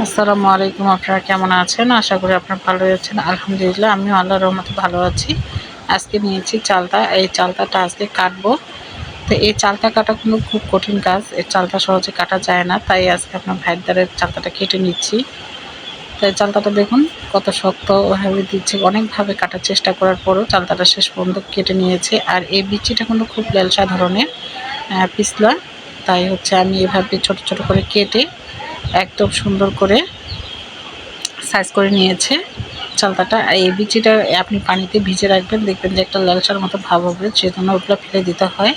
আসসালামু আলাইকুম, আপনারা কেমন আছেন? আশা করি আপনারা ভালো আছেন। আলহামদুলিল্লাহ, আমিও আল্লাহর রহমতে ভালো আছি। আজকে নিয়েছি চালতা। এই চালতাটা আজকে কাটবো। তো এই চালতা কাটা কিন্তু খুব কঠিন কাজ। এই চালতা সহজে কাটা যায় না, তাই আজকে আপনার ভাইয়ের দ্বারা চালতাটা কেটে নিচ্ছি। তাই চালতাটা দেখুন, কত শক্ত। ভাবে দিচ্ছে, অনেকভাবে কাটার চেষ্টা করার পরও চালতাটা শেষ পর্যন্ত কেটে নিয়েছে। আর এই বিচিটা কিন্তু খুব লেলসা ধরনের পিছলা। তাই হচ্ছে আমি এভাবে ছোট ছোট করে কেটে একদম সুন্দর করে সাইজ করে নিয়েছে। চালতাটা এই বিচিটা আপনি পানিতে ভিজে রাখবেন, দেখবেন যে একটা লালসার মতো ভাব হবে, সেজন্য ওগুলো ফেলে দিতে হয়।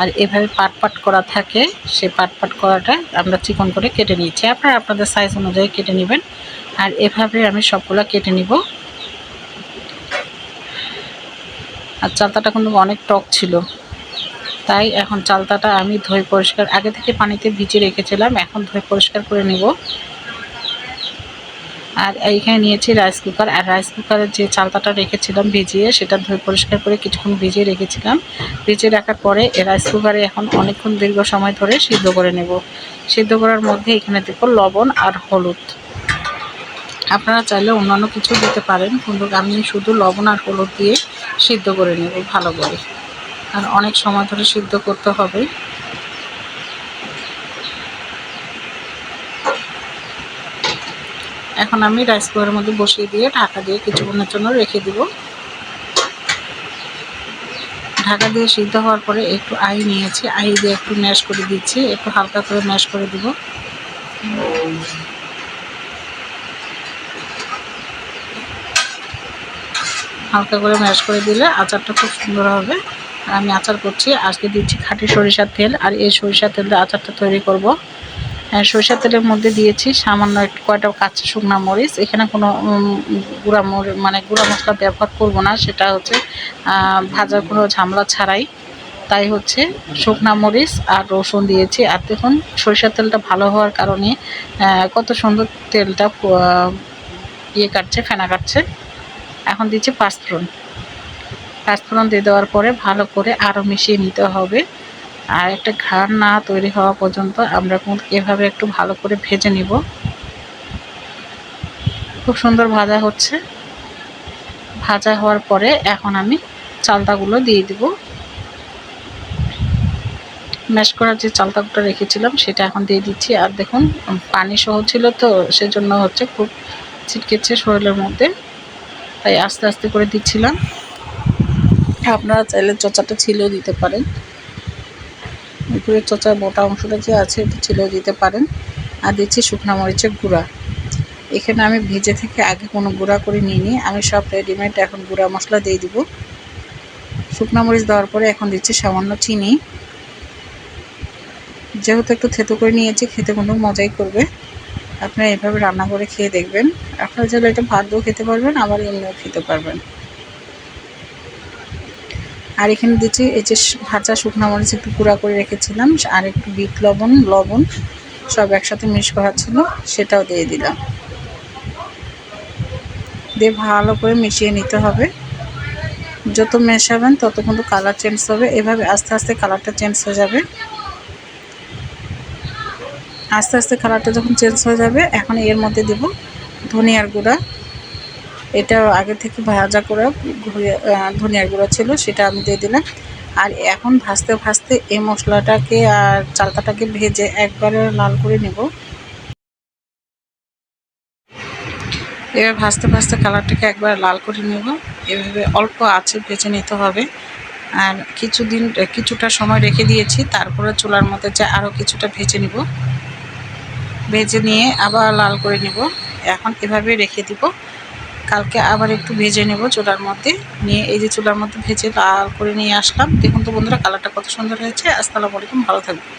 আর এভাবে পাট পাট করা থাকে সে পাট পাট করাটা আমরা চিকন করে কেটে নিয়েছি। আপনারা আপনাদের সাইজ অনুযায়ী কেটে নেবেন। আর এভাবে আমি সবগুলো কেটে নিব। আর চালতাটা কিন্তু অনেক টক ছিল। তাই এখন চালতাটা আমি ধুয়ে পরিষ্কার, আগে থেকে পানিতে ভিজিয়ে রেখেছিলাম, এখন ধুয়ে পরিষ্কার করে নিব। আর এইখানে নিয়েছি রাইস কুকার আর রাইস কুকারের যে চালতাটা রেখেছিলাম ভিজিয়ে, সেটা ধুয়ে পরিষ্কার করে কিছুক্ষণ ভিজিয়ে রেখেছিলাম। ভিজিয়ে রাখার পরে রাইস কুকারে এখন অনেকক্ষণ দীর্ঘ সময় ধরে সিদ্ধ করে নেব। সিদ্ধ করার মধ্যে এখানে দেব লবণ আর হলুদ। আপনারা চাইলে অন্যান্য কিছু দিতে পারেন, কিন্তু আমি শুধু লবণ আর হলুদ দিয়ে সিদ্ধ করে নেব ভালো করে। আর অনেক সময় ধরে সিদ্ধ করতে হবে। এখন আমি রাইস কুকারের মধ্যে বসিয়ে দিয়ে ঢাকা দিয়ে কিছুক্ষণের জন্য রেখে দিব। ঢাকা দিয়ে সিদ্ধ হওয়ার পরে একটু আই নিয়েছি, আই দিয়ে একটু ম্যাশ করে দিচ্ছি, একটু হালকা করে ম্যাশ করে দিব। হালকা করে ম্যাশ করে দিলে আচারটা খুব সুন্দর হবে। আর আমি আচার করছি। আজকে দিচ্ছি খাঁটি সরিষার তেল আর এই সরিষার তেল দিয়ে আচারটা তৈরি করব। সরিষার তেলের মধ্যে দিয়েছি সামান্য একটু কয়টা কাঁচা শুকনা মরিচ। এখানে কোনো গুঁড়া মরিচ মানে গুঁড়া মশলা ব্যবহার করব না। সেটা হচ্ছে ভাজার কোনো ঝামেলা ছাড়াই। তাই হচ্ছে শুকনা মরিচ আর রসুন দিয়েছি। আর দেখুন, সরিষার তেলটা ভালো হওয়ার কারণে কত সুন্দর তেলটা ইয়ে কাটছে, ফেনা কাটছে। এখন দিচ্ছি পাঁচফোড়ন। পাঁচফোড়ন দিয়ে দেওয়ার পরে ভালো করে আরও মিশিয়ে নিতে হবে। আর একটা ঘান না তৈরি হওয়া পর্যন্ত আমরা এভাবে একটু ভালো করে ভেজে নিব। খুব সুন্দর ভাজা হচ্ছে। ভাজা হওয়ার পরে এখন আমি চালতাগুলো দিয়ে দিব। ম্যাশ করার যে চালতাগুলো রেখেছিলাম সেটা এখন দিয়ে দিচ্ছি। আর দেখুন, পানি সহ ছিল তো, সেজন্য হচ্ছে খুব ছিটকেছে শরীরের মধ্যে। তাই আস্তে আস্তে করে দিচ্ছিলাম। আপনারা চাইলে চচাটা ছিলেও দিতে পারেন। উপরের চচার মোটা অংশটা যে আছে, এটা ছিলেও দিতে পারেন। আর দিচ্ছি শুকনা মরিচের গুঁড়া। এখানে আমি ভেজে থেকে আগে কোনো গুঁড়া করে নিইনি। আমি সব রেডিমেড এখন গুঁড়া মশলা দিয়ে দিব। শুকনা মরিচ দেওয়ার পরে এখন দিচ্ছি সামান্য চিনি। যেহেতু একটু থেতো করে নিয়েছি, খেতে কোনো মজাই করবে। আপনারা এভাবে রান্না করে খেয়ে দেখবেন। আপনারা চাইলে এটা ভাত খেতে পারবেন, আবার এমনিও খেতে পারবেন। আর এখানে দিচ্ছি এই যে ভাজা শুকনো মরিচ একটু গুঁড়া করে রেখেছিলাম, আর একটু বিট লবণ লবণ সব একসাথে মিক্স করা ছিল সেটাও দিয়ে দিলাম। দিয়ে ভালো করে মিশিয়ে নিতে হবে। যত মেশাবেন তত কিন্তু কালার চেঞ্জ হবে। এভাবে আস্তে আস্তে কালারটা চেঞ্জ হয়ে যাবে। আস্তে আস্তে কালারটা যখন চেঞ্জ হয়ে যাবে, এখন এর মধ্যে দেব ধনিয়ার গুঁড়া। এটা আগে থেকে ভাজা করে ধনিয়ার গুঁড়া ছিল, সেটা আমি দিয়ে দিলাম। আর এখন ভাজতে ভাজতে এই মশলাটাকে আর চালতাটাকে ভেজে একবারে লাল করে নেব। এবার ভাজতে ভাজতে কালারটাকে একবার লাল করে নেব। এভাবে অল্প আছে ভেজে নিতে হবে। আর কিছুদিন, কিছুটা সময় রেখে দিয়েছি, তারপরে চুলার মধ্যে যে আরও কিছুটা ভেজে নিব। ভেজে নিয়ে আবার লাল করে নিব। এখন এভাবে রেখে দিব। কালকে আবার একটু ভেজে নেব চুলার মধ্যে। নিয়ে এই যে চুলার মধ্যে ভেজে লাল করে নিয়ে আসলাম। দেখুন তো বন্ধুরা, কালারটা কত সুন্দর হয়েছে। আসসালামু আলাইকুম, ভালো থাকবে